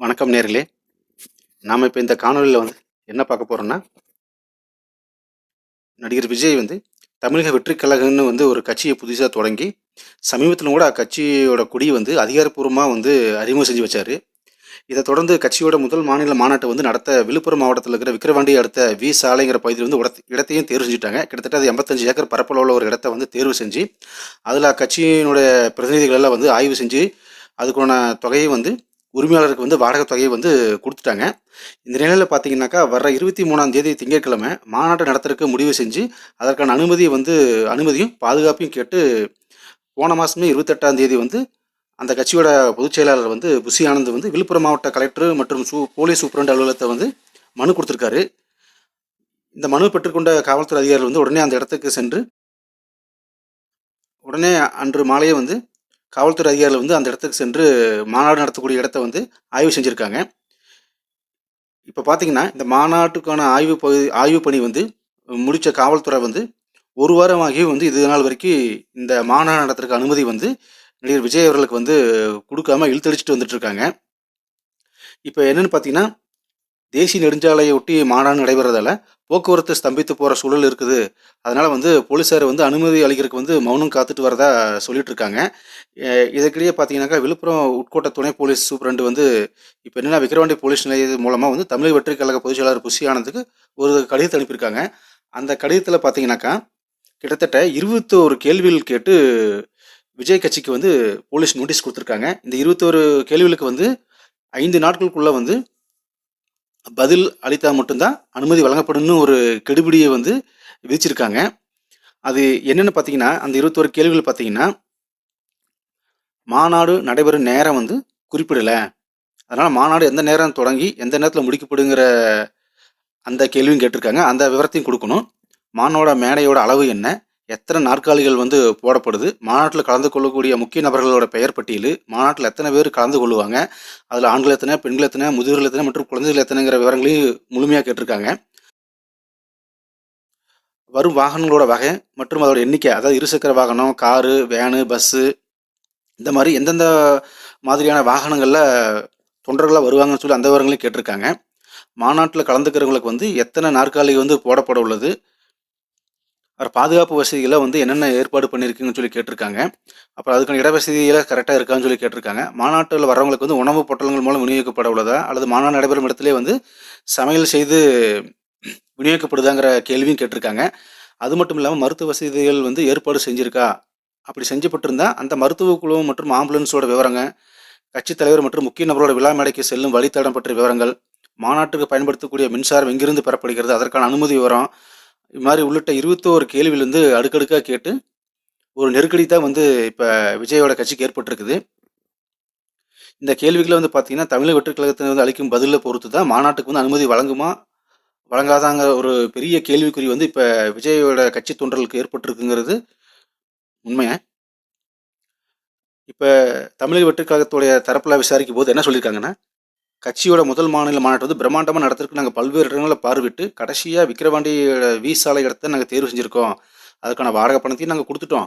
வணக்கம் நேர்களே. நாம் இப்போ இந்த காணொலியில் வந்து என்ன பார்க்க போகிறோம்னா நடிகர் விஜய் வந்து தமிழக வெற்றிக் கழகம்னு வந்து ஒரு கட்சியை புதுசாக தொடங்கி சமீபத்தில் கூட அக்கட்சியோட கொடி வந்து அதிகாரப்பூர்வமாக வந்து அறிமுகம் செஞ்சு வச்சார். இதை தொடர்ந்து கட்சியோட முதல் மாநில மாநாட்டை வந்து நடத்த விழுப்புரம் மாவட்டத்தில் இருக்கிற விக்கிரவாண்டி அடுத்த வி சாலைங்கிற பகுதியில் வந்து இடத்தையும் தேர்வு செஞ்சுட்டாங்க. கிட்டத்தட்ட அது எண்பத்தஞ்சு ஏக்கர் பரப்பளவில் ஒரு இடத்த வந்து தேர்வு செஞ்சு அதில் அக்கட்சியினுடைய பிரதிநிதிகளெல்லாம் வந்து ஆய்வு செஞ்சு அதுக்கான தொகையை வந்து உரிமையாளருக்கு வந்து வாடகை தொகையை வந்து கொடுத்துட்டாங்க. இந்த நிலையில் பார்த்தீங்கன்னாக்கா வர்ற இருபத்தி மூணாம் தேதி திங்கட்கிழமை மாநாட்டை நடத்துறதுக்கு முடிவு செஞ்சு அதற்கான அனுமதியை வந்து அனுமதியும் பாதுகாப்பையும் கேட்டு போன மாதமே இருபத்தெட்டாம் தேதி வந்து அந்த கட்சியோட பொதுச் செயலாளர் வந்து புசி ஆனந்த் வந்து விழுப்புரம் மாவட்ட கலெக்டர் மற்றும் சூ போலீஸ் சூப்பரண்ட் அலுவலகத்தை வந்து மனு கொடுத்துருக்காரு. இந்த மனு பெற்றுக்கொண்ட காவல்துறை அதிகாரிகள் வந்து உடனே அந்த இடத்துக்கு சென்று உடனே அன்று மாலையே வந்து காவல்துறை அதிகாரிகள் வந்து அந்த இடத்துக்கு சென்று மாநாடு நடத்தக்கூடிய இடத்த வந்து ஆய்வு செஞ்சுருக்காங்க. இப்போ பார்த்தீங்கன்னா இந்த மாநாட்டுக்கான ஆய்வு பகுதி ஆய்வு பணி வந்து முடித்த காவல்துறை வந்து ஒரு வாரமாகி வந்து இது நாள் வரைக்கும் இந்த மாநாடு நடத்துறதுக்கு அனுமதி வந்து நடிகர் விஜய் அவர்களுக்கு வந்து கொடுக்காம இழுத்தடிச்சிட்டு வந்துட்டு இருக்காங்க. இப்போ என்னென்னு பார்த்தீங்கன்னா தேசிய நெடுஞ்சாலையை ஒட்டி மாநாடு நடைபெறதால போக்குவரத்து ஸ்தம்பித்து போகிற சூழல் இருக்குது. அதனால் வந்து போலீஸார் வந்து அனுமதி அளிக்கிறதுக்கு வந்து மௌனம் காத்துட்டு வரதா சொல்லிட்டு இருக்காங்க இதற்கிடையே பார்த்தீங்கன்னாக்கா விழுப்புரம் உட்கோட்ட துணை போலீஸ் சூப்பரண்டு வந்து இப்போ என்னென்னா விக்கிரவாண்டி போலீஸ் நிலையம் மூலமாக வந்து தமிழக வெற்றிக் கழக பொதுச் செயலாளர் புஷி ஆனந்துக்கு ஒரு கடிதத்தை அனுப்பியிருக்காங்க. அந்த கடிதத்தில் பார்த்தீங்கன்னாக்கா கிட்டத்தட்ட இருபத்தோரு கேள்விகள் கேட்டு விஜய் கட்சிக்கு வந்து போலீஸ் நோட்டீஸ் கொடுத்துருக்காங்க. இந்த இருபத்தோரு கேள்விகளுக்கு வந்து ஐந்து நாட்களுக்குள்ளே வந்து பதில் அளித்தால் மட்டும்தான் அனுமதி வழங்கப்படும்னு ஒரு கெடுபிடியை வந்து விதிச்சிருக்காங்க. அது என்னென்னு பார்த்தீங்கன்னா அந்த இருபத்தோரு கேள்விகள் பார்த்தீங்கன்னா மாநாடு நடைபெறும் நேரம் வந்து குறிப்பிடலை. அதனால் மாநாடு எந்த நேரம் தொடங்கி எந்த நேரத்தில் முடிக்கப்படுங்கிற அந்த கேள்வியும் கேட்டிருக்காங்க. அந்த விவரத்தையும் கொடுக்கணும். மானோட மேடையோட அளவு என்ன? எத்தனை நாற்காலிகள் வந்து போடப்படுது? மாநாட்டில் கலந்து கொள்ளக்கூடிய முக்கிய நபர்களோட பெயர் பட்டியல் மாநாட்டில் எத்தனை பேர் கலந்து கொள்ளுவாங்க? அதில் ஆண்கள் எத்தனை பெண்கள் எத்தனை முதியோர்கள் எத்தனை மற்றும் குழந்தைகள் எத்தனைங்கிற விவரங்களையும் முழுமையாக கேட்டிருக்காங்க. வரும் வாகனங்களோட வகை மற்றும் அதோட எண்ணிக்கை அதாவது இருசக்கர வாகனம் காரு வேனு பஸ்ஸு இந்த மாதிரி எந்தெந்த மாதிரியான வாகனங்களில் தொண்டர்களாக வருவாங்கன்னு சொல்லி அந்த விவரங்களையும் கேட்டிருக்காங்க. மாநாட்டில் கலந்துக்கிறவங்களுக்கு வந்து எத்தனை நாற்காலி வந்து போடப்பட உள்ளது? அப்புறம் பாதுகாப்பு வசதிகளை வந்து என்னென்ன ஏற்பாடு பண்ணியிருக்குங்கன்னு சொல்லி கேட்டிருக்காங்க. அப்புறம் அதுக்கான இடவசதியில் கரெக்டாக இருக்கான்னு சொல்லி கேட்டிருக்காங்க. மாநாட்டில் வரவங்களுக்கு வந்து உணவு பொட்டலங்கள் மூலம் விநியோகிக்கப்பட உள்ளதா? அல்லது மாநாடு நடைபெறும் இடத்துல வந்து சமையல் செய்து விநியோகிக்கப்படுதாங்கிற கேள்வியும் கேட்டிருக்காங்க. அது மட்டும் இல்லாமல் மருத்துவ வசதிகள் வந்து ஏற்பாடு செஞ்சுருக்கா? அப்படி செஞ்சப்பட்டிருந்தா அந்த மருத்துவ குழு மற்றும் ஆம்புலன்ஸோட விவரங்க கட்சித் தலைவர் மற்றும் முக்கிய நபரோட விழா மேடைக்கு செல்லும் வழித்தடம் பற்றிய விவரங்கள் மாநாட்டுக்கு பயன்படுத்தக்கூடிய மின்சாரம் எங்கிருந்து பெறப்படுகிறது அதற்கான அனுமதி விவரம் மாதிரி உள்ளிட்ட இருபத்தோரு கேள்வியிலேருந்து அடுக்கடுக்காக கேட்டு ஒரு நெருக்கடி தான் வந்து இப்போ விஜயோட கட்சிக்கு ஏற்பட்டிருக்குது. இந்த கேள்விகளை வந்து பார்த்தீங்கன்னா தமிழக வெற்றிக் வந்து அளிக்கும் பதிலில் பொறுத்து தான் மாநாட்டுக்கு வந்து அனுமதி வழங்குமா வழங்காதாங்க ஒரு பெரிய கேள்விக்குறி வந்து இப்போ விஜயோட கட்சி தொண்டர்களுக்கு ஏற்பட்டிருக்குங்கிறது உண்மையா? இப்போ தமிழக வெற்றிக் கழகத்துடைய தரப்பில் விசாரிக்கும் போது என்ன சொல்லியிருக்காங்கன்னா கட்சியோட முதல் மாநில மாநாட்டு வந்து பிரம்மாண்டமாக நடத்துறதுக்கு நாங்கள் பல்வேறு இடங்களில் பார்வையிட்டு கடைசியாக விக்கிரவாண்டியோட வி சாலை இடத்த நாங்கள் தேர்வு செஞ்சுருக்கோம். அதுக்கான வாடகை பணத்தையும் நாங்கள் கொடுத்துட்டோம்.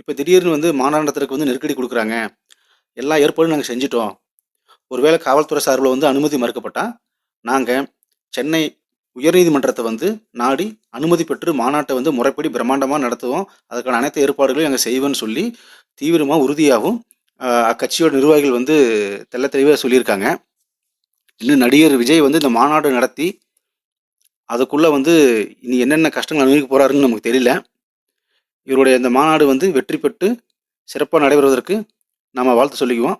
இப்போ திடீர்னு வந்து மாநாடு நடத்துறதுக்கு வந்து நெருக்கடி கொடுக்குறாங்க. எல்லா ஏற்பாடும் நாங்கள் செஞ்சுட்டோம். ஒருவேளை காவல்துறை சார்பில் வந்து அனுமதி மறுக்கப்பட்டால் நாங்கள் சென்னை உயர்நீதிமன்றத்தை வந்து நாடி அனுமதி பெற்று மாநாட்டை வந்து முறைப்படி பிரம்மாண்டமாக நடத்துவோம். அதுக்கான அனைத்து ஏற்பாடுகளையும் நாங்கள் செய்வோம்னு சொல்லி தீவிரமாக உறுதியாகவும் அக்கட்சியோட நிர்வாகிகள் வந்து தெள்ள தெளிவாக சொல்லியிருக்காங்க. இன்னும் நடிகர் விஜய் வந்து இந்த மாநாடு நடத்தி அதுக்குள்ளே வந்து இனி என்னென்ன கஷ்டங்கள் அனுபவிக்க போகிறாருன்னு நமக்கு தெரியல. இவருடைய இந்த மாநாடு வந்து வெற்றி பெற்று சிறப்பாக நடைபெறுவதற்கு நாம் வாழ்த்து சொல்லிக்குவோம்.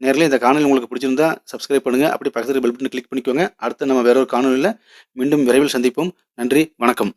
நேரில் இந்த காணொலி உங்களுக்கு பிடிச்சிருந்தா சப்ஸ்கிரைப் பண்ணுங்கள் அப்படி பக்கத்தில் பெல் பட்டன் கிளிக் பண்ணிக்கோங்க. அடுத்து நம்ம வேற ஒரு காணொலியில் மீண்டும் விரைவில் சந்திப்போம். நன்றி வணக்கம்.